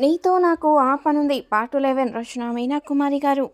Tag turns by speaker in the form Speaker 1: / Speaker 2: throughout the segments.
Speaker 1: నీతో నాకు ఆ పనుంది పార్ట్ లెవెన్. రచన మీనా కుమారి గారు.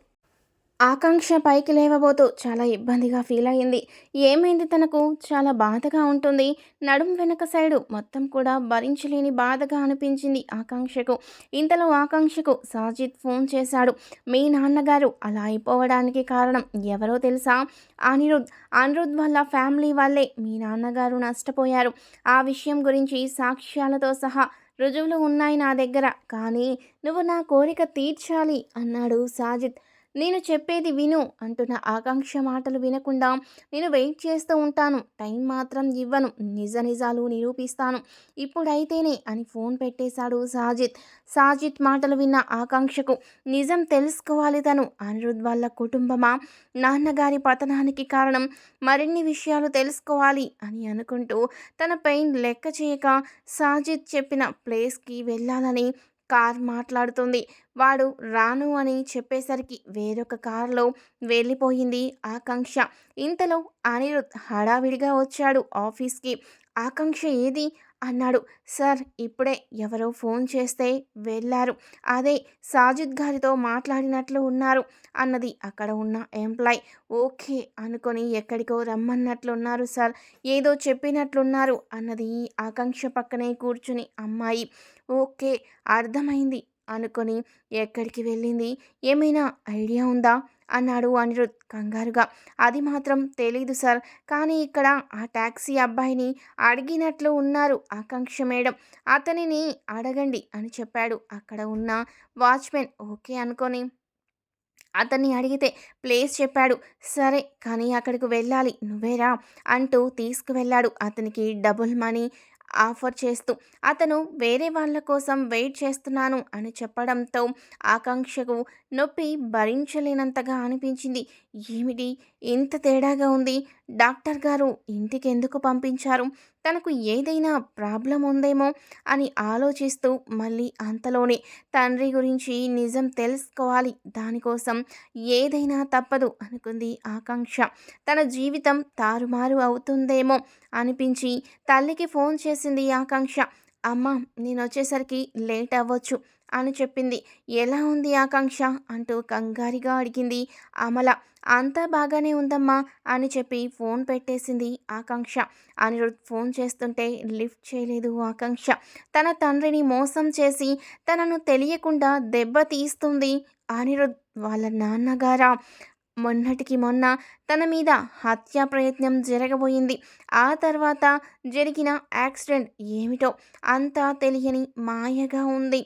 Speaker 1: ఆకాంక్ష పైకి లేవబోతూ చాలా ఇబ్బందిగా ఫీల్ అయ్యింది. ఏమైంది తనకు? చాలా బాధగా ఉంటుంది. నడుం వెనక సైడు మొత్తం కూడా భరించలేని బాధగా అనిపించింది ఆకాంక్షకు. ఇంతలో ఆకాంక్షకు సాజిద్ ఫోన్ చేశాడు. మీ నాన్నగారు అలా అయిపోవడానికి కారణం ఎవరో తెలుసా? అనిరుద్. అనిరుద్ వల్ల ఫ్యామిలీ వాళ్ళే మీ నాన్నగారు నష్టపోయారు. ఆ విషయం గురించి సాక్ష్యాలతో సహా రుజువులు ఉన్నాయి నా దగ్గర కానీ నువ్వు నా కోరిక తీర్చాలి అన్నాడు సాజిద్ నేను చెప్పేది విను అంటున్న ఆకాంక్ష మాటలు వినకుండా నేను వెయిట్ చేస్తూ ఉంటాను. టైం మాత్రం ఇవ్వను. నిజ నిజాలు నిరూపిస్తాను. ఇప్పుడైతేనే అని ఫోన్ పెట్టేశాడు సాజిద్ సాజిద్ మాటలు విన్న ఆకాంక్షకు నిజం తెలుసుకోవాలి తను. అనిరుద్ వాళ్ళ కుటుంబమా? నాన్నగారి పతనానికి కారణం మరిన్ని విషయాలు తెలుసుకోవాలి అని అనుకుంటూ తన పెయిన్ లెక్క చేయక సాజిద్ చెప్పిన ప్లేస్కి వెళ్ళాలని కార్ మాట్లాడుతుంది. వాడు రాను అని చెప్పేసరికి వేరొక కారులో వెళ్ళిపోయింది ఆకాంక్ష. ఇంతలో అనిరుద్ హడావిడిగా వచ్చాడు ఆఫీస్కి. ఆకాంక్ష ఏది? అన్నాడు. సార్ ఇప్పుడే ఎవరో ఫోన్ చేస్తే వెళ్ళారు. అదే సాజిద్ గారితో మాట్లాడినట్లు ఉన్నారు అన్నది అక్కడ ఉన్న ఎంప్లాయ్. ఓకే అనుకొని ఎక్కడికో రమ్మన్నట్లున్నారు సార్. ఏదో చెప్పినట్లున్నారు అన్నది ఆకాంక్ష పక్కనే కూర్చుని అమ్మాయి. ఓకే అర్థమైంది అనుకొని ఎక్కడికి వెళ్ళింది? ఏమైనా ఐడియా ఉందా? అన్నాడు అనిరుద్ కంగారుగా. అది మాత్రం తెలీదు సార్. కానీ ఇక్కడ ఆ ట్యాక్సీ అబ్బాయిని అడిగినట్లు ఉన్నారు ఆకాంక్ష మేడం. అతనిని అడగండి అని చెప్పాడు. అక్కడ ఉన్న వాచ్మెన్ ఓకే అనుకొని అతన్ని అడిగితే ప్లేస్ చెప్పాడు. సరే కానీ అక్కడికి వెళ్ళాలి. నువ్వేరా అంటూ తీసుకువెళ్ళాడు. అతనికి డబుల్ మనీ ఆఫర్ చేస్తూ అతను వేరే వాళ్ళ కోసం వెయిట్ చేస్తున్నాను అని చెప్పడంతో ఆకాంక్షకు నొప్పి భరించలేనంతగా అనిపించింది. ఏమిటి? ఇంత తేడాగా ఉంది? డాక్టర్ గారు ఇంటికి ఎందుకు పంపించారు? తనకు ఏదైనా ప్రాబ్లం ఉందేమో అని ఆలోచిస్తూ మళ్ళీ అంతలోనే తండ్రి గురించి నిజం తెలుసుకోవాలి. దానికోసం ఏదైనా తప్పదు అనుకుంది ఆకాంక్ష. తన జీవితం తారుమారు అవుతుందేమో అనిపించి తల్లికి ఫోన్ చేసింది ఆకాంక్ష. అమ్మ నేను వచ్చేసరికి లేట్ అవ్వచ్చు. అని చెప్పింది. ఎలా ఉంది ఆకాంక్ష? అంటూ కంగారిగా అడిగింది. అమల అంతా బాగానే ఉందమ్మా అని చెప్పి ఫోన్ పెట్టేసింది ఆకాంక్ష. అనిరుద్ ఫోన్ చేస్తుంటే లిఫ్ట్ చేయలేదు ఆకాంక్ష. తన తండ్రిని మోసం చేసి తనను తెలియకుండా దెబ్బ తీస్తుంది అనిరుద్ వాళ్ళ నాన్నగారా? మొన్నటికి మొన్న తన మీద హత్యా ప్రయత్నం జరగబోయింది. ఆ తర్వాత జరిగిన యాక్సిడెంట్ ఏమిటో అంతా తెలియని మాయగా ఉంది.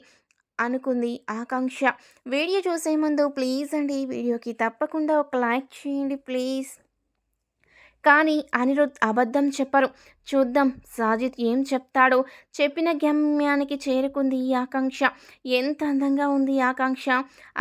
Speaker 1: అనుకుంది ఆకాంక్ష. వీడియో చూసే ముందు ప్లీజ్ అండి వీడియోకి తప్పకుండా ఒక లైక్ చేయండి ప్లీజ్. కానీ అనిరుద్ అబద్ధం చెప్పరు. చూద్దాం సాజిద్ ఏం చెప్తాడో చెప్పిన గమ్యానికి చేరుకుంది ఈ ఆకాంక్ష. ఎంత అందంగా ఉంది ఆకాంక్ష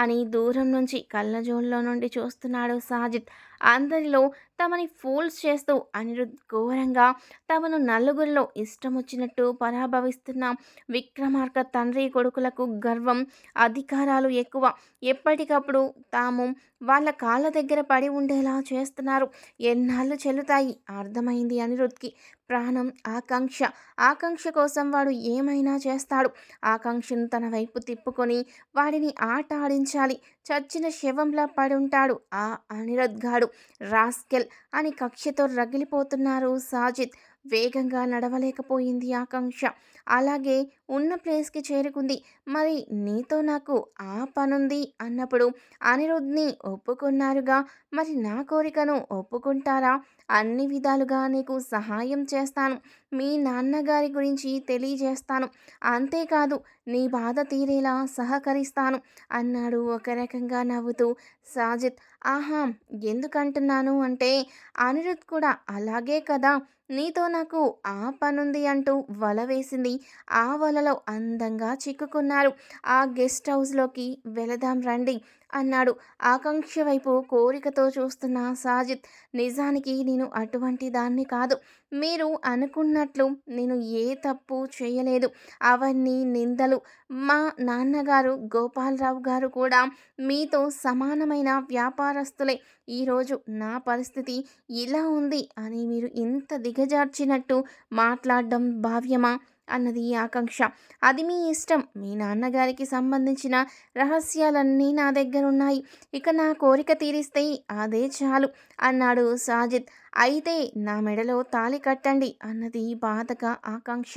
Speaker 1: అని దూరం నుంచి కళ్ళజోళ్ళలో నుండి చూస్తున్నాడు సాజిద్. అందరిలో తమని ఫూల్స్ చేస్తూ అనిరుద్ ఘోరంగా తమను నలుగురిలో ఇష్టం వచ్చినట్టు పరాభవిస్తున్న విక్రమార్క తండ్రి కొడుకులకు గర్వం అధికారాలు ఎక్కువ. ఎప్పటికప్పుడు తాము వాళ్ళ కాళ్ళ దగ్గర పడి ఉండేలా చేస్తున్నారు. ఎన్నాళ్ళు చెల్లుతాయి? అర్థమైంది అనిరుద్కి. ప్రాణం ఆకాంక్ష. ఆకాంక్ష కోసం వాడు ఏమైనా చేస్తాడు? ఆకాంక్షను తన వైపు తిప్పుకొని వాడిని ఆట ఆడించాలి. చచ్చిన శవంలా పడుంటాడు ఆ అనిరుద్ గాడు రాస్కెల్ అని కక్షతో రగిలిపోతున్నారు సాజిద్ వేగంగా నడవలేకపోయింది ఆకాంక్ష. అలాగే ఉన్న ప్లేస్కి చేరుకుంది. మరి నీతో నాకు ఆ పనుంది అన్నప్పుడు అనిరుద్ని ఒప్పుకున్నారుగా. మరి నా కోరికను ఒప్పుకుంటారా? అన్ని విధాలుగా నీకు సహాయం చేస్తాను. మీ నాన్నగారి గురించి తెలియజేస్తాను. అంతేకాదు నీ బాధ తీరేలా సహకరిస్తాను అన్నాడు ఒక రకంగా నవ్వుతూ సాజిద్ ఆహా ఎందుకంటున్నాను అంటే అనిరుద్ కూడా అలాగే కదా. నీతో నాకు ఆ పనుంది అంటూ వల వేసింది. ఆ వలలో అందంగా చిక్కుకున్నారు. ఆ గెస్ట్ హౌస్లోకి వెళదాం రండి. అన్నాడు. ఆకాంక్ష వైపు కోరికతో చూస్తున్న సాజిద్ నిజానికి నేను అటువంటి దాన్ని కాదు. మీరు అనుకున్నట్లు నేను ఏ తప్పు చేయలేదు. అవన్నీ నిందలు. మా నాన్నగారు గోపాలరావు గారు కూడా మీతో సమానమైన వ్యాపారస్తులే. ఈరోజు నా పరిస్థితి ఇలా ఉంది అని మీరు ఇంత దిగజార్చినట్టు మాట్లాడడం భావ్యమా? అన్నది ఆకాంక్ష. అది మీ ఇష్టం. మీ నాన్నగారికి సంబంధించిన రహస్యాలన్నీ నా దగ్గర ఉన్నాయి ఇక నా కోరిక తీరిస్తే అదే చాలు అన్నాడు సాజిద్. అయితే నా మెడలో తాళి కట్టండి అన్నది బాధగా ఆకాంక్ష.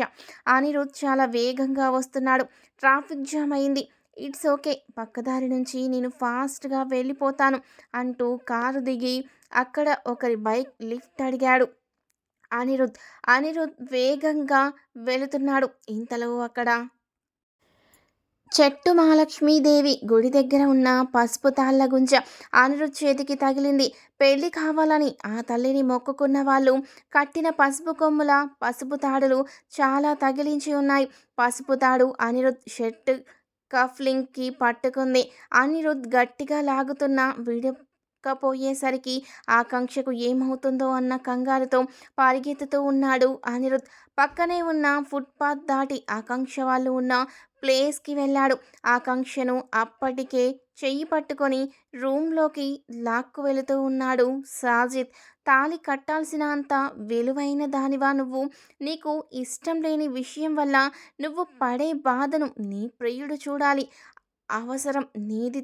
Speaker 1: అనిరుద్ చాలా వేగంగా వస్తున్నాడు. ట్రాఫిక్ జామ్ అయింది. It's okay. పక్కదారి నుంచి నేను ఫాస్ట్గా వెళ్ళిపోతాను అంటూ కారు దిగి అక్కడ ఒకరి బైక్ లిఫ్ట్ అడిగాడు. అనిరుద్ అనిరుద్ వేగంగా వెళుతున్నాడు. ఇంతలో అక్కడ చెట్టు మహాలక్ష్మీదేవి గుడి దగ్గర ఉన్న పసుపు తాళ్ళ గుంజ అనిరుద్ చేతికి తగిలింది. పెళ్ళి కావాలని ఆ తల్లిని మొక్కుకున్న వాళ్ళు కట్టిన పసుపు కొమ్ముల పసుపు తాడులు చాలా తగిలించి ఉన్నాయి. పసుపు తాడు అనిరుద్ షర్ట్ కఫ్లింగ్కి పట్టుకుంది. అనిరుద్ గట్టిగా లాగుతున్న విడి విడకపోయేసరికి ఆకాంక్షకు ఏమవుతుందో అన్న కంగారుతో పరిగెత్తుతూ ఉన్నాడు అనిరుద్. పక్కనే ఉన్న ఫుట్పాత్ దాటి ఆకాంక్ష వాళ్ళు ఉన్న ప్లేస్కి వెళ్ళాడు. ఆకాంక్షను అప్పటికే చెయ్యి పట్టుకొని రూమ్లోకి లాక్కు వెళుతూ ఉన్నాడు సాజిద్. తాళి కట్టాల్సిన అంత విలువైన దానివా నువ్వు? నీకు ఇష్టం లేని విషయం వల్ల నువ్వు పడే బాధను నీ ప్రియుడు చూడాలి. అవసరం నీది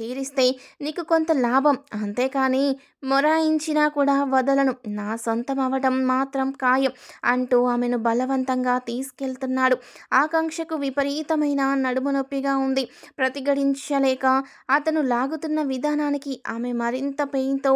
Speaker 1: తీరిస్తే నీకు కొంత లాభం. అంతేకాని మొరాయించినా కూడా వదలను. నా సొంతం అవడం మాత్రం ఖాయం అంటూ ఆమెను బలవంతంగా తీసుకెళ్తున్నాడు. ఆకాంక్షకు విపరీతమైన నడుము నొప్పిగా ఉంది. ప్రతిఘటించలేక అతను లాగుతున్న విధానానికి ఆమె మరింత పెయిన్తో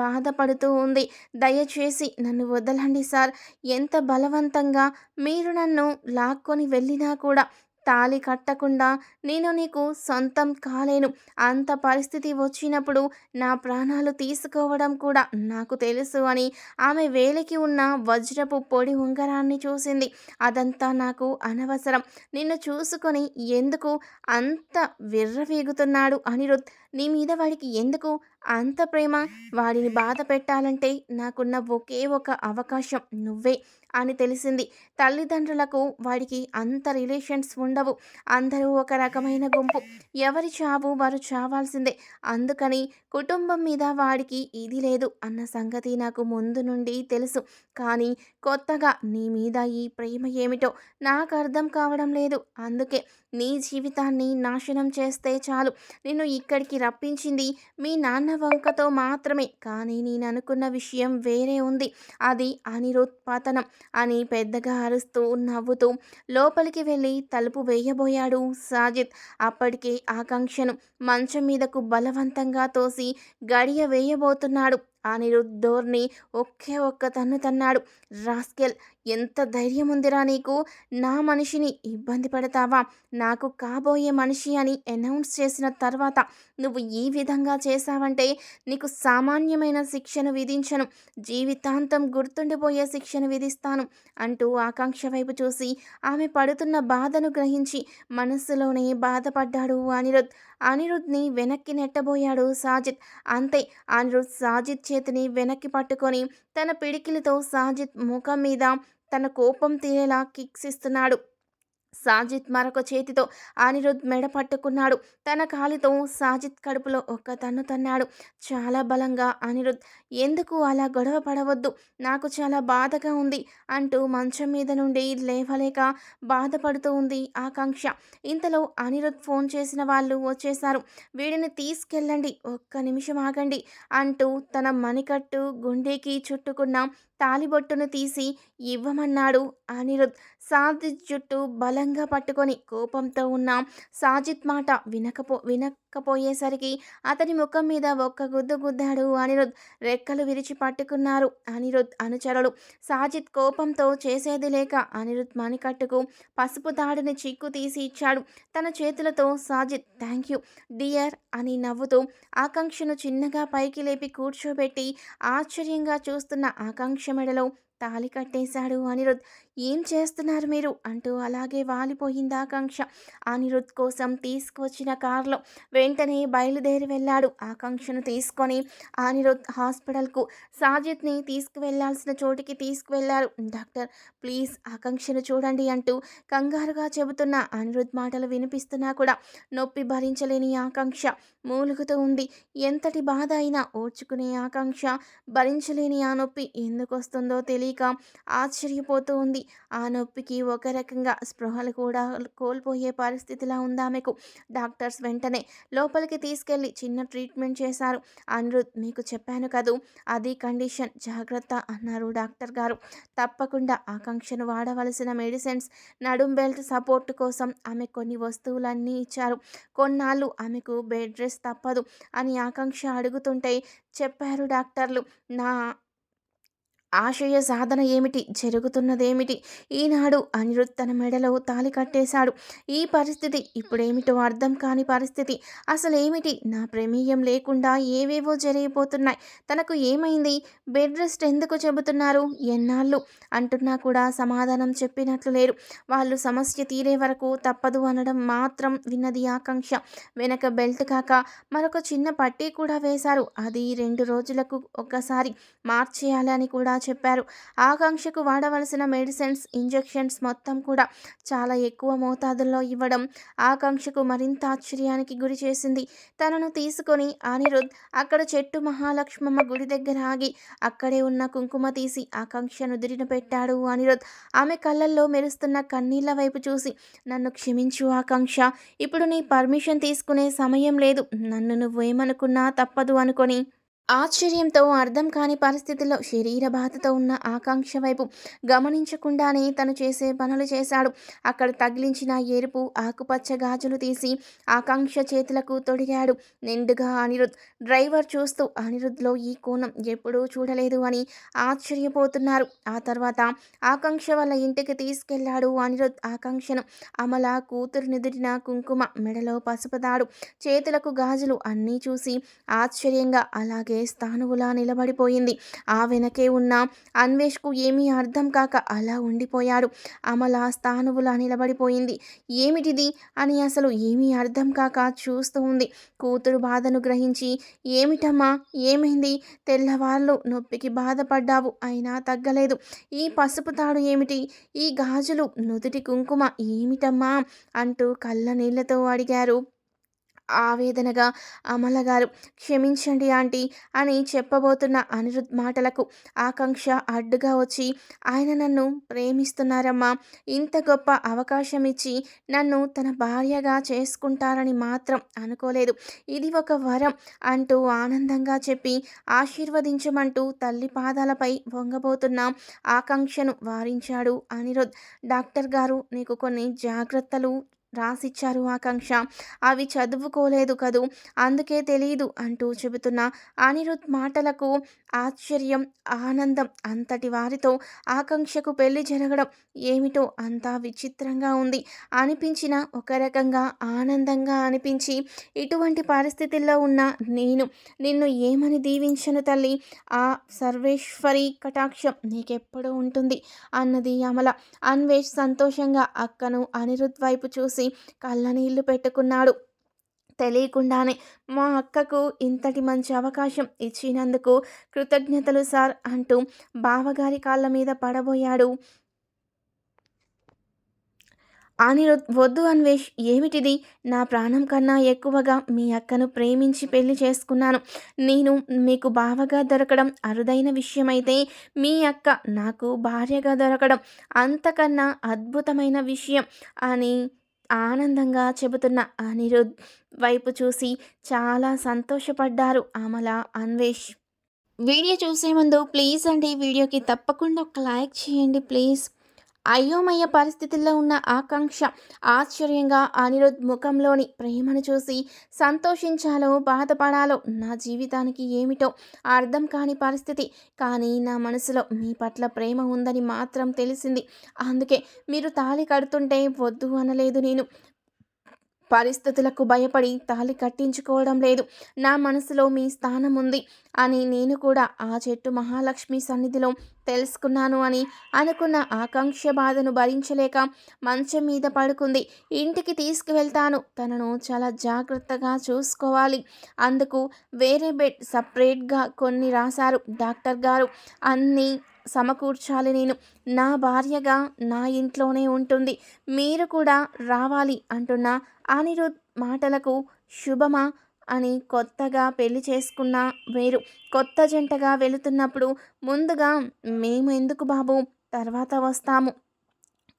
Speaker 1: బాధపడుతూ ఉంది. దయచేసి నన్ను వదలండి సార్. ఎంత బలవంతంగా మీరు నన్ను లాక్కొని వెళ్ళినా కూడా తాళి కట్టకుండా నేను నీకు సొంతం కాలేను. అంత పరిస్థితి వచ్చినప్పుడు నా ప్రాణాలు తీసుకోవడం కూడా నాకు తెలుసు అని ఆమె వేలికి ఉన్న వజ్రపు పొడి ఉంగరాన్ని చూసింది. అదంతా నాకు అనవసరం. నిన్ను చూసుకొని ఎందుకు అంత విర్రవీగుతున్నాడు అనిరుద్? నీ మీద వాడికి ఎందుకు అంత ప్రేమ? వాడిని బాధ పెట్టాలంటే నాకున్న ఒకే ఒక అవకాశం నువ్వే. అని తెలిసింది. తల్లిదండ్రులకు వాడికి అంత రిలేషన్స్ ఉండవు. అందరూ ఒక రకమైన గుంపు. ఎవరి చావు వారు చావాల్సిందే. అందుకని కుటుంబం మీద వాడికి ఇది లేదు అన్న సంగతి నాకు ముందు నుండి తెలుసు. కానీ కొత్తగా నీ మీద ఈ ప్రేమ ఏమిటో నాకు అర్థం కావడం లేదు. అందుకే నీ జీవితాన్ని నాశనం చేస్తే చాలు. నిన్ను ఇక్కడికి రప్పించింది మీ నాన్న వంకతో మాత్రమే. కానీ నేను అనుకున్న విషయం వేరే ఉంది. అది అనిరుత్పాతనం. అని పెద్దగా అరుస్తూ నవ్వుతూ లోపలికి వెళ్ళి తలుపు వేయబోయాడు సాజిద్. అప్పటికే ఆకాంక్షను మంచం మీదకు బలవంతంగా తోసి గడియ వేయబోతున్నాడు. అనిరుద్ డోర్ని ఒకే ఒక్క తన్ను తన్నాడు. రాస్కెల్ ఎంత ధైర్యం ఉందిరా నీకు? నా మనిషిని ఇబ్బంది పడతావా? నాకు కాబోయే మనిషి అని అనౌన్స్ చేసిన తర్వాత నువ్వు ఈ విధంగా చేశావంటే నీకు సామాన్యమైన శిక్షను విధించను. జీవితాంతం గుర్తుండిపోయే శిక్షను విధిస్తాను అంటూ ఆకాంక్ష వైపు చూసి ఆమె పడుతున్న బాధను గ్రహించి మనస్సులోనే బాధపడ్డాడు అనిరుద్ అనిరుద్ని వెనక్కి నెట్టబోయాడు సాజిద్ అంతే అనిరుద్ సాజిద్ చేతిని వెనక్కి పట్టుకొని తన పిడికిలితో సాజిద్ ముఖం మీద తన కోపం తీరేలా కిక్స్ ఇస్తున్నాడు సాజిద్ మరొక చేతితో అనిరుద్ మెడ పట్టుకున్నాడు. తన కాలితో సాజిద్ కడుపులో ఒక్క తన్ను తన్నాడు. చాలా బలంగా అనిరుద్ ఎందుకు అలా గొడవ పడవద్దు? నాకు చాలా బాధగా ఉంది అంటూ మంచం మీద నుండి లేవలేక బాధపడుతూ ఉంది ఆకాంక్ష. ఇంతలో అనిరుద్ ఫోన్ చేసిన వాళ్ళు వచ్చేశారు. వీడిని తీసుకెళ్ళండి ఒక్క నిమిషం ఆగండి అంటూ తన మణికట్టు గుండెకి చుట్టుకున్న తాలిబొట్టును తీసి ఇవ్వమన్నాడు. అనిరుద్ సాజిద్ జుట్టు బలంగా పట్టుకొని కోపంతో ఉన్న సాజిద్ మాట వినకపో వినకపోయేసరికి అతని ముఖం మీద ఒక్క గుద్దు గుద్దాడు అనిరుద్. రెక్కలు విరిచి పట్టుకున్నారు అనిరుద్ అనుచరుడు సాజిద్ కోపంతో చేసేది లేక అనిరుద్ మణికట్టుకు పసుపు తాడిని చిక్కు తీసి ఇచ్చాడు. తన చేతులతో సాజిద్ థ్యాంక్ యూ డియర్ అని నవ్వుతూ ఆకాంక్షను చిన్నగా పైకి లేపి కూర్చోబెట్టి ఆశ్చర్యంగా చూస్తున్న ఆకాంక్ష మెడలో తాలి కట్టేశాడు అనిరుద్. ఏం చేస్తున్నారు మీరు? అంటూ అలాగే వాలిపోయింది ఆకాంక్ష. అనిరుద్ కోసం తీసుకువచ్చిన కారులో వెంటనే బయలుదేరి వెళ్ళాడు. ఆకాంక్షను తీసుకొని అనిరుద్ హాస్పిటల్కు సాజిత్ని తీసుకువెళ్ళాల్సిన చోటికి తీసుకువెళ్ళారు. డాక్టర్ ప్లీజ్ ఆకాంక్షను చూడండి అంటూ కంగారుగా చెబుతున్న అనిరుద్ మాటలు వినిపిస్తున్నా కూడా నొప్పి భరించలేని ఆకాంక్ష. మూలుగుతూ ఉంది. ఎంతటి బాధ అయినా ఓర్చుకునే ఆకాంక్ష భరించలేని ఆ నొప్పి ఎందుకు వస్తుందో తెలియక ఆశ్చర్యపోతూ ఉంది. ఆ నొప్పికి ఒక రకంగా స్పృహలు కూడా కోల్పోయే పరిస్థితిలా ఉంది ఆమెకు డాక్టర్స్ వెంటనే లోపలికి తీసుకెళ్ళి చిన్న ట్రీట్మెంట్ చేశారు. అనిరుద్ మీకు చెప్పాను కదూ అది కండిషన్. జాగ్రత్త అన్నారు డాక్టర్ గారు. తప్పకుండా ఆకాంక్షను వాడవలసిన మెడిసిన్స్ నడుం బెల్ట్ సపోర్ట్ కోసం ఆమె కొన్ని వస్తువులన్నీ ఇచ్చారు. కొన్నాళ్ళు ఆమెకు బెడ్ రెస్ట్ తప్పదు అని ఆకాంక్ష అడుగుతుంటే చెప్పారు డాక్టర్లు. నా ఆశయ సాధన ఏమిటి? జరుగుతున్నదేమిటి? ఈనాడు అనిరుద్ తన మెడలో తాలి కట్టేశాడు. ఈ పరిస్థితి ఇప్పుడేమిటో అర్థం కాని పరిస్థితి. అసలేమిటి? నా ప్రమేయం లేకుండా ఏవేవో జరిగిపోతున్నాయి. తనకు ఏమైంది? బెడ్ రెస్ట్ ఎందుకు చెబుతున్నారు? ఎన్నాళ్ళు? అంటున్నా కూడా సమాధానం చెప్పినట్లు లేరు. వాళ్ళు సమస్య తీరే వరకు తప్పదు అనడం మాత్రం విన్నది ఆకాంక్ష. వెనక బెల్ట్ కాక మరొక చిన్న పట్టీ కూడా వేశారు. అది రెండు రోజులకు ఒక్కసారి మార్చేయాలని కూడా చెప్పారు. ఆకాంక్షకు వాడవలసిన మెడిసిన్స్ ఇంజెక్షన్స్ మొత్తం కూడా చాలా ఎక్కువ మోతాదుల్లో ఇవ్వడం ఆకాంక్షకు మరింత ఆశ్చర్యానికి గురి చేసింది. తనను తీసుకొని అనిరుద్ అక్కడ చెట్టు మహాలక్ష్మమ్మ గుడి దగ్గర ఆగి అక్కడే ఉన్న కుంకుమ తీసి ఆకాంక్షను దిరిన పెట్టాడు అనిరుద్. ఆమె కళ్ళల్లో మెరుస్తున్న కన్నీళ్ళ వైపు చూసి నన్ను క్షమించు ఆకాంక్ష. ఇప్పుడు నీ పర్మిషన్ తీసుకునే సమయం లేదు. నన్ను నువ్వేమనుకున్నా తప్పదు అనుకొని ఆశ్చర్యంతో అర్థం కాని పరిస్థితిలో శరీర బాధతో ఉన్న ఆకాంక్ష వైపు గమనించకుండానే తను చేసే పనులు చేశాడు. అక్కడ తగిలించిన ఎరుపు ఆకుపచ్చ గాజులు తీసి ఆకాంక్ష చేతులకు తొడిగాడు. నిండుగా అనిరుద్. డ్రైవర్ చూస్తూ అనిరుద్లో ఈ కోణం ఎప్పుడూ చూడలేదు అని ఆశ్చర్యపోతున్నారు. ఆ తర్వాత ఆకాంక్ష వల్ల ఇంటికి తీసుకెళ్ళాడు అనిరుద్. ఆకాంక్షను అమల కూతురు నిదిరిన కుంకుమ మెడలో పసుపుదాడు చేతులకు గాజులు అన్నీ చూసి ఆశ్చర్యంగా అలాగే స్థానువులా నిలబడిపోయింది. ఆ వెనకే ఉన్న అన్వేష్కు ఏమీ అర్థం కాక అలా ఉండిపోయాడు. అమల స్థానువులా నిలబడిపోయింది. ఏమిటిది అని అసలు ఏమీ అర్థం కాక చూస్తూ ఉంది. కూతురు బాధను గ్రహించి ఏమిటమ్మా? ఏమైంది? తెల్లవాళ్ళు నొప్పికి బాధపడ్డావు. అయినా తగ్గలేదు. ఈ పసుపు తాడు ఏమిటి? ఈ గాజులు నుదుటి కుంకుమ ఏమిటమ్మా? అంటూ కళ్ళ నీళ్ళతో అడిగారు. ఆవేదనగా అమలగారు క్షమించండి ఆంటీ అని చెప్పబోతున్న అనిరుద్ మాటలకు ఆకాంక్ష అడ్డుగా వచ్చి ఆయన నన్ను ప్రేమిస్తున్నారమ్మా. ఇంత గొప్ప అవకాశం ఇచ్చి నన్ను తన భార్యగా చేసుకుంటారని మాత్రం అనుకోలేదు. ఇది ఒక వరం అంటూ ఆనందంగా చెప్పి ఆశీర్వదించమంటూ తల్లి పాదాలపై వంగబోతున్న ఆకాంక్షను వారించాడు అనిరుద్. డాక్టర్ గారు నీకు కొన్ని జాగ్రత్తలు రాసిచ్చారు ఆకాంక్ష. అవి చదువుకోలేదు కదూ? అందుకే తెలియదు అంటూ చెబుతున్న అనిరుద్ మాటలకు ఆశ్చర్యం ఆనందం అంతటి వారితో ఆకాంక్షకు పెళ్ళి జరగడం ఏమిటో అంతా విచిత్రంగా ఉంది. అనిపించిన ఒక రకంగా ఆనందంగా అనిపించి ఇటువంటి పరిస్థితుల్లో ఉన్న నేను నిన్ను ఏమని దీవించను తల్లి? ఆ సర్వేశ్వరి కటాక్షం నీకెప్పుడూ ఉంటుంది? అన్నది అమల అన్వేష్ సంతోషంగా అక్కను అనిరుద్ వైపు చూసి కళ్ళ నీళ్ళు పెట్టుకున్నాడు. తెలియకుండానే మా అక్కకు ఇంతటి మంచి అవకాశం ఇచ్చినందుకు కృతజ్ఞతలు సార్ అంటూ బావగారి కాళ్ళ మీద పడబోయాడు. అనిరుద్ వద్దు అన్వేష్ ఏమిటిది? నా ప్రాణం కన్నా ఎక్కువగా మీ అక్కను ప్రేమించి పెళ్ళి చేసుకున్నాను. నేను మీకు బావగా దొరకడం అరుదైన విషయమైతే మీ అక్క నాకు భార్యగా దొరకడం అంతకన్నా అద్భుతమైన విషయం అని ఆనందంగా చెబుతున్న అనిరుద్ వైపు చూసి చాలా సంతోషపడ్డారు అమల అన్వేష్. వీడియో చూసే ముందు ప్లీజ్ అండి వీడియోకి తప్పకుండా ఒక లైక్ చేయండి. ప్లీజ్. అయోమయ పరిస్థితుల్లో ఉన్న ఆకాంక్ష ఆశ్చర్యంగా అనిరుద్ ముఖంలోని ప్రేమను చూసి సంతోషించాలో బాధపడాలో నా జీవితానికి ఏమిటో అర్థం కాని పరిస్థితి. కానీ నా మనసులో మీ పట్ల ప్రేమ ఉందని మాత్రం తెలిసింది. అందుకే మీరు తాళి కడుతుంటే వద్దు అనలేదు నేను. పరిస్థితులకు భయపడి తాళి కట్టించుకోవడం లేదు. నా మనసులో మీ స్థానం ఉంది అని నేను కూడా ఆ చెట్టు మహాలక్ష్మి సన్నిధిలో తెలుసుకున్నాను అని అనుకున్న ఆకాంక్ష బాధను భరించలేక మంచం మీద పడుకుంది. ఇంటికి తీసుకువెళ్తాను. తనను చాలా జాగ్రత్తగా చూసుకోవాలి. అందుకు వేరే బెడ్ సపరేట్గా కొన్ని రాశారు డాక్టర్ గారు. అన్నీ సమకూర్చాలి నేను. నా భార్యగా నా ఇంట్లోనే ఉంటుంది. మీరు కూడా రావాలి అంటున్న అనిరుద్ మాటలకు శుభమా అని కొత్తగా పెళ్ళి చేసుకున్న వేరు. కొత్త జంటగా వెళుతున్నప్పుడు ముందుగా మేము ఎందుకు బాబు? తర్వాత వస్తాము.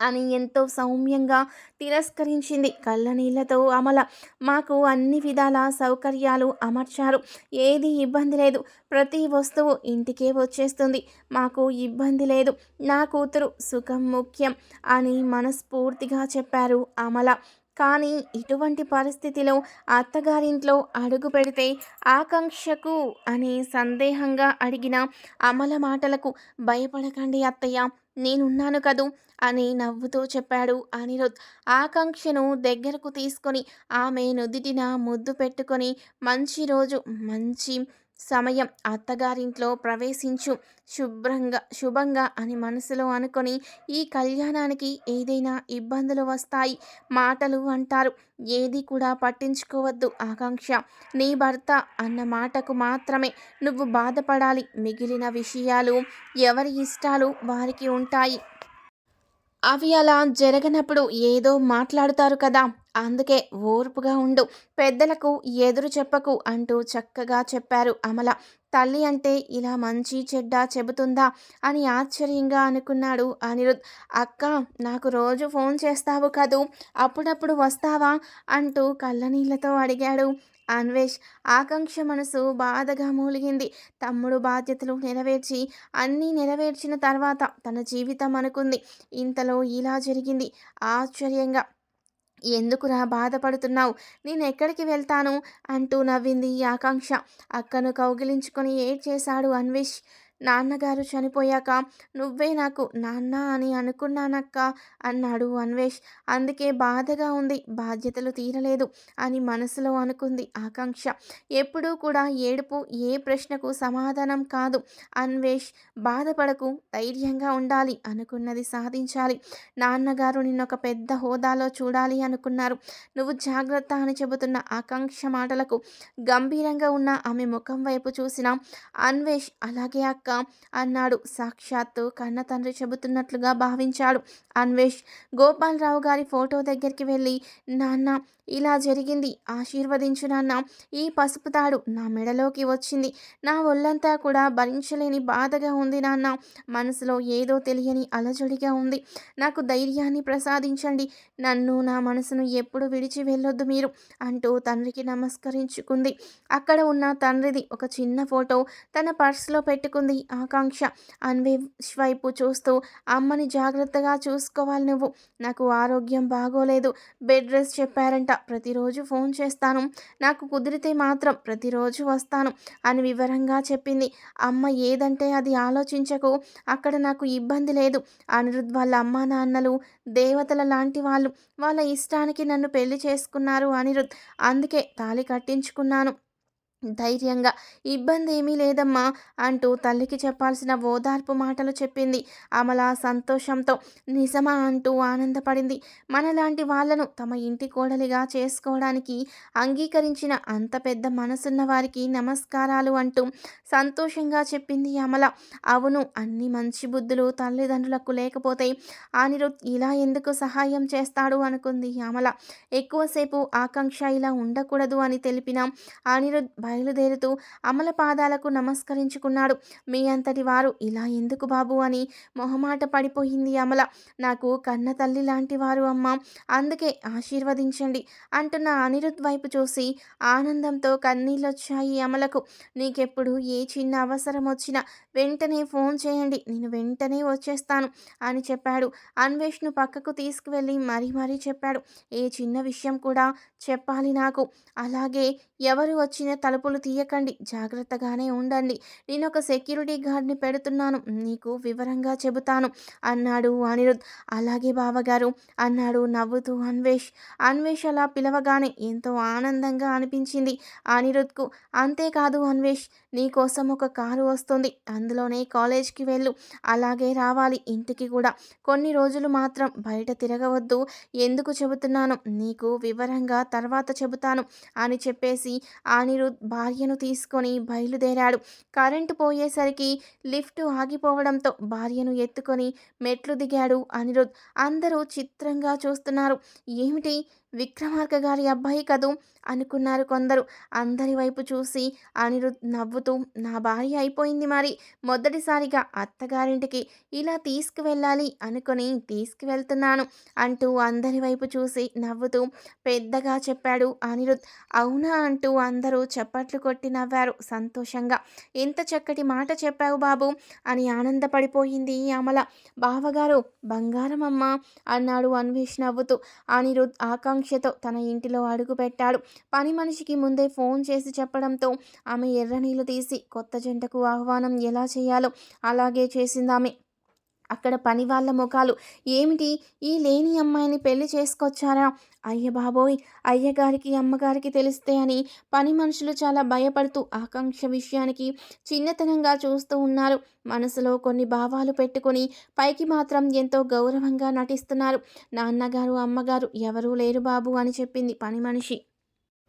Speaker 1: అని ఎంతో సౌమ్యంగా తిరస్కరించింది. కళ్ళనీళ్ళతో అమల. మాకు అన్ని విధాల సౌకర్యాలు అమర్చారు. ఏది ఇబ్బంది లేదు. ప్రతి వస్తువు ఇంటికే వచ్చేస్తుంది. మాకు ఇబ్బంది లేదు. నా కూతురు సుఖం ముఖ్యం అని మనస్ఫూర్తిగా చెప్పారు అమల. కానీ ఇటువంటి పరిస్థితిలో అత్తగారింట్లో అడుగు పెడితే ఆకాంక్షకు అని సందేహంగా అడిగిన అమల మాటలకు భయపడకండి అత్తయ్య నేనున్నాను కదూ అని నవ్వుతూ చెప్పాడు అనిరుద్. ఆకాంక్షను దగ్గరకు తీసుకొని ఆమె నుదిటిన ముద్దు పెట్టుకొని మంచి రోజు మంచి సమయం అత్తగారింట్లో ప్రవేశించు శుభ్రంగా శుభంగా అని మనసులో అనుకొని ఈ కళ్యాణానికి ఏదైనా ఇబ్బందులు వస్తాయి మాటలు అంటారు. ఏది కూడా పట్టించుకోవద్దు ఆకాంక్ష. నీ భర్త అన్న మాటకు మాత్రమే నువ్వు బాధపడాలి. మిగిలిన విషయాలు ఎవరి ఇష్టాలు వారికి ఉంటాయి. అవి అలా జరగనప్పుడు ఏదో మాట్లాడుతారు కదా. అందుకే ఓర్పుగా ఉండు. పెద్దలకు ఎదురు చెప్పకు అంటూ చక్కగా చెప్పారు అమల. తల్లి అంటే ఇలా మంచి చెడ్డ చెబుతుందా అని ఆశ్చర్యంగా అనుకున్నాడు అనిరుద్. అక్క నాకు రోజు ఫోన్ చేస్తావు కదూ? అప్పుడప్పుడు వస్తావా? అంటూ కళ్ళనీళ్ళతో అడిగాడు అన్వేష్. ఆకాంక్ష మనసు బాధగా మూలిగింది. తమ్ముడు బాధ్యతలు నెరవేర్చి అన్నీ నెరవేర్చిన తర్వాత తన జీవితం అనుకుంది. ఇంతలో ఇలా జరిగింది. ఆశ్చర్యంగా ఎందుకురా బాధపడుతున్నావు? నేను ఎక్కడికి వెళ్తాను? అంటూ నవ్వింది ఆకాంక్ష. అక్కను కౌగిలించుకొని ఏడ్చేశాడు అన్వేష్. నాన్నగారు చనిపోయాక నువ్వే నాకు నాన్న అని అనుకున్నానక్క అన్నాడు అన్వేష్. అందుకే బాధగా ఉంది బాధ్యతలు తీరలేదు అని మనసులో అనుకుంది ఆకాంక్ష. ఎప్పుడూ కూడా ఏడుపు ఏ ప్రశ్నకు సమాధానం కాదు. అన్వేష్ బాధపడకు ధైర్యంగా ఉండాలి అనుకున్నది సాధించాలి. నాన్నగారు నిన్నొక పెద్ద హోదాలో చూడాలి అనుకున్నారు. నువ్వు జాగ్రత్త అని చెబుతున్న ఆకాంక్ష మాటలకు గంభీరంగా ఉన్న ఆమె ముఖం వైపు చూసిన అన్వేష్ అలాగే అక్క అన్నాడు. సాక్షాత్తు కన్న తండ్రి చెబుతున్నట్లుగా భావించాడు. అన్వేష్ గోపాలరావు గారి ఫోటో దగ్గరికి వెళ్ళి నాన్న ఇలా జరిగింది. ఆశీర్వదించు నాన్న. ఈ పసుపు తాడు నా మెడలోకి వచ్చింది. నా ఒళ్ళంతా కూడా భరించలేని బాధగా ఉంది నాన్న. మనసులో ఏదో తెలియని అలజడిగా ఉంది. నాకు ధైర్యాన్ని ప్రసాదించండి. నన్ను నా మనసును ఎప్పుడు విడిచి వెళ్ళొద్దు మీరు అంటూ తండ్రికి నమస్కరించుకుంది. అక్కడ ఉన్న తండ్రిది ఒక చిన్న ఫోటో తన పర్సులో పెట్టుకుంది. ఆకాంక్ష. అన్వేష్ వైపు చూస్తూ అమ్మని జాగ్రత్తగా చూసుకోవాలి నువ్వు. నాకు ఆరోగ్యం బాగోలేదు. బెడ్ రెస్ట్ చెప్పారంట. ప్రతిరోజు ఫోన్ చేస్తాను. నాకు కుదిరితే మాత్రం ప్రతిరోజు వస్తాను అని వివరంగా చెప్పింది. అమ్మ ఏదంటే అది ఆలోచించకు. అక్కడ నాకు ఇబ్బంది లేదు. అనిరుద్ వాళ్ళ అమ్మా నాన్నలు దేవతల లాంటి వాళ్ళు. వాళ్ళ ఇష్టానికి నన్ను పెళ్ళి చేసుకున్నారు అనిరుద్. అందుకే తాళి కట్టించుకున్నాను. ధైర్యంగా ఇబ్బంది ఏమీ లేదమ్మా అంటూ తల్లికి చెప్పాల్సిన ఓదార్పు మాటలు చెప్పింది. అమల సంతోషంతో నిజమా అంటూ ఆనందపడింది. మనలాంటి వాళ్ళను తమ ఇంటి కోడలిగా చేసుకోవడానికి అంగీకరించిన అంత పెద్ద మనసున్న వారికి నమస్కారాలు అంటూ సంతోషంగా చెప్పింది అమల. అవును అన్ని మంచి బుద్ధులు తల్లిదండ్రులకు లేకపోతే అనిరుద్ ఇలా ఎందుకు సహాయం చేస్తాడు అనుకుంది అమల. ఎక్కువసేపు ఆకాంక్ష ఇలా ఉండకూడదు అని తెలిపిన అనిరుద్ బయలుదేరుతూ అమల పాదాలకు నమస్కరించుకున్నాడు. మీ అంతటి వారు ఇలా ఎందుకు బాబు అని మొహమాట పడిపోయింది అమల. నాకు కన్న తల్లి లాంటి వారు అమ్మ. అందుకే ఆశీర్వదించండి అంటున్న అనిరుద్ వైపు చూసి ఆనందంతో కన్నీళ్ళొచ్చాయి అమలకు. నీకెప్పుడు ఏ చిన్న అవసరం వచ్చినా వెంటనే ఫోన్ చేయండి. నేను వెంటనే వచ్చేస్తాను అని చెప్పాడు. అన్వేష్ను పక్కకు తీసుకువెళ్ళి మరీ మరీ చెప్పాడు. ఏ చిన్న విషయం కూడా చెప్పాలి నాకు. అలాగే ఎవరు వచ్చిన తలుపులు తీయకండి. జాగ్రత్తగానే ఉండండి. నేను ఒక సెక్యూరిటీ గార్డ్ని పెడుతున్నాను. నీకు వివరంగా చెబుతాను. అన్నాడు అనిరుద్. అలాగే బావగారు. అన్నాడు నవ్వుతూ అన్వేష్. అన్వేష్ అలా పిలవగానే ఎంతో ఆనందంగా అనిపించింది అనిరుద్కు. అంతేకాదు అన్వేష్ నీకోసం ఒక కారు వస్తుంది. అందులోనే కాలేజ్కి వెళ్ళు. అలాగే రావాలి ఇంటికి కూడా. కొన్ని రోజులు మాత్రం బయట తిరగవద్దు. ఎందుకు చెబుతున్నాను? నీకు వివరంగా తర్వాత చెబుతాను అని చెప్పేసి అనిరుద్ భార్యను తీసుకొని బయలుదేరాడు. కరెంటు పోయేసరికి లిఫ్ట్ ఆగిపోవడంతో భార్యను ఎత్తుకొని మెట్లు దిగాడు అనిరుద్. అందరూ చిత్రంగా చూస్తున్నారు. ఏమిటి? విక్రమార్క గారి అబ్బాయి కదూ? అనుకున్నారు కొందరు. అందరి వైపు చూసి అనిరుద్ నవ్వుతూ నా భార్య అయిపోయింది మరి. మొదటిసారిగా అత్తగారింటికి ఇలా తీసుకువెళ్ళాలి అనుకుని తీసుకువెళ్తున్నాను అంటూ అందరి వైపు చూసి నవ్వుతూ పెద్దగా చెప్పాడు అనిరుద్. అవునా అంటూ అందరూ చప్పట్లు కొట్టి నవ్వారు సంతోషంగా. ఎంత చక్కటి మాట చెప్పావు బాబు అని ఆనందపడిపోయింది అమల. బావగారు బంగారమమ్మ అన్నాడు అన్వేష్ నవ్వుతూ. అనిరుద్ ఆకాంక్షతో తన ఇంటిలో అడుగుపెట్టాడు పని మనిషికి ముందే ఫోన్ చేసి చెప్పడంతో ఆమె ఎర్రనీళ్ళు తీసి కొత్త జంటకు ఆహ్వానం ఎలా చేయాలో అలాగే చేసిందామె. అక్కడ పని వాళ్ళ ముఖాలు. ఏమిటి? ఈ లేని అమ్మాయిని పెళ్ళి చేసుకొచ్చారా? అయ్య బాబోయ్! అయ్యగారికి అమ్మగారికి తెలిస్తే అని పని మనుషులు చాలా భయపడుతూ ఆకాంక్ష విషయానికి చిన్నతనంగా చూస్తూ ఉన్నారు. మనసులో కొన్ని భావాలు పెట్టుకొని పైకి మాత్రం ఎంతో గౌరవంగా నటిస్తున్నారు. నాన్నగారు అమ్మగారు ఎవరూ లేరు బాబు అని చెప్పింది పని మనిషి.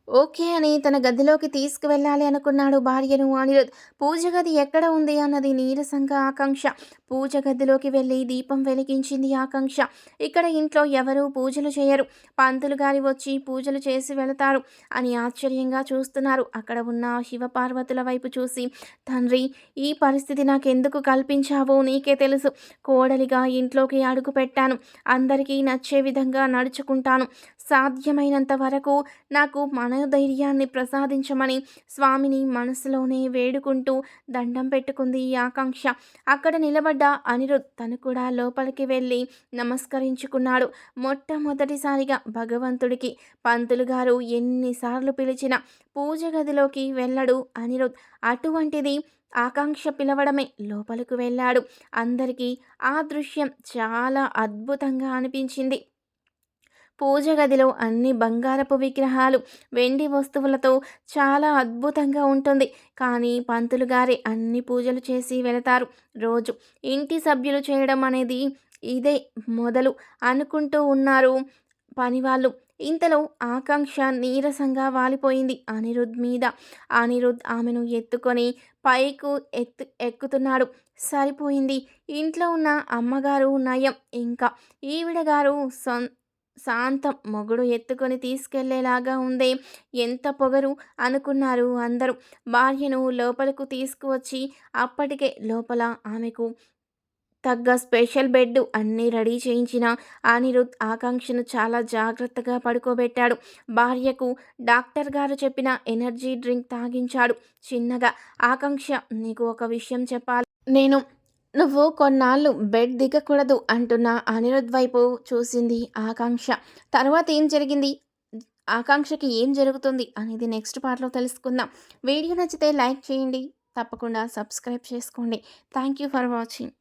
Speaker 1: ఓకే అని తన గదిలోకి తీసుకువెళ్ళాలి అనుకున్నాడు భార్యను. అనిరుద్ పూజ గది ఎక్కడ ఉంది అన్నది నీరసంగా ఆకాంక్ష. పూజ గదిలోకి వెళ్ళి దీపం వెలిగించింది ఆకాంక్ష. ఇక్కడ ఇంట్లో ఎవరూ పూజలు చేయరు. పంతులు గారి వచ్చి పూజలు చేసి వెళతారు అని ఆశ్చర్యంగా చూస్తున్నారు. అక్కడ ఉన్న శివపార్వతుల వైపు చూసి తండ్రి ఈ పరిస్థితి నాకెందుకు కల్పించావో నీకే తెలుసు. కోడలిగా ఇంట్లోకి అడుగు పెట్టాను. అందరికీ నచ్చే విధంగా నడుచుకుంటాను. సాధ్యమైనంత వరకు నాకు మనోధైర్యాన్ని ప్రసాదించమని స్వామిని మనసులోనే వేడుకుంటూ దండం పెట్టుకుంది ఈ ఆకాంక్ష. అక్కడ నిలబడ్డ అనిరుద్ తను కూడా లోపలికి వెళ్ళి నమస్కరించుకున్నాడు. మొట్టమొదటిసారిగా భగవంతుడికి పంతులు గారు ఎన్నిసార్లు పిలిచిన పూజ గదిలోకి వెళ్ళడు అనిరుద్. అటువంటిది ఆకాంక్ష పిలవడమే లోపలికి వెళ్ళాడు. అందరికీ ఆ దృశ్యం చాలా అద్భుతంగా అనిపించింది. పూజ గదిలో అన్ని బంగారపు విగ్రహాలు వెండి వస్తువులతో చాలా అద్భుతంగా ఉంటుంది. కానీ పంతులు గారే అన్ని పూజలు చేసి వెళతారు. రోజు ఇంటి సభ్యులు చేయడం అనేది ఇదే మొదలు అనుకుంటూ ఉన్నారు పనివాళ్ళు. ఇంతలో ఆకాంక్ష నీరసంగా వాలిపోయింది అనిరుద్ మీద. అనిరుద్ ఆమెను ఎత్తుకొని పైకు ఎత్తు ఎక్కుతున్నాడు. సరిపోయింది. ఇంట్లో ఉన్న అమ్మగారు నయం. ఇంకా ఈవిడ గారు సొం శాంతం మొగుడు ఎత్తుకొని తీసుకెళ్ళేలాగా ఉందే. ఎంత పొగరు అనుకున్నారు అందరూ. భార్యను లోపలకు తీసుకువచ్చి అప్పటికే లోపల ఆమెకు తగ్గ స్పెషల్ బెడ్ అన్నీ రెడీ చేయించిన అనిరుద్ ఆకాంక్షను చాలా జాగ్రత్తగా పడుకోబెట్టాడు. భార్యకు డాక్టర్ గారు చెప్పిన ఎనర్జీ డ్రింక్ తాగించాడు. చిన్నగా ఆకాంక్ష నీకు ఒక విషయం చెప్పాలి. నేను నువ్వు కొన్నాళ్ళు బెడ్ దిగకూడదు అంటున్న అనిరుద్ వైపు చూసింది ఆకాంక్ష. తర్వాత ఏం జరిగింది? ఆకాంక్షకి ఏం జరుగుతుంది అనేది నెక్స్ట్ పార్ట్లో తెలుసుకుందాం. వీడియో నచ్చితే లైక్ చేయండి తప్పకుండా సబ్స్క్రైబ్ చేసుకోండి. Thank you for watching.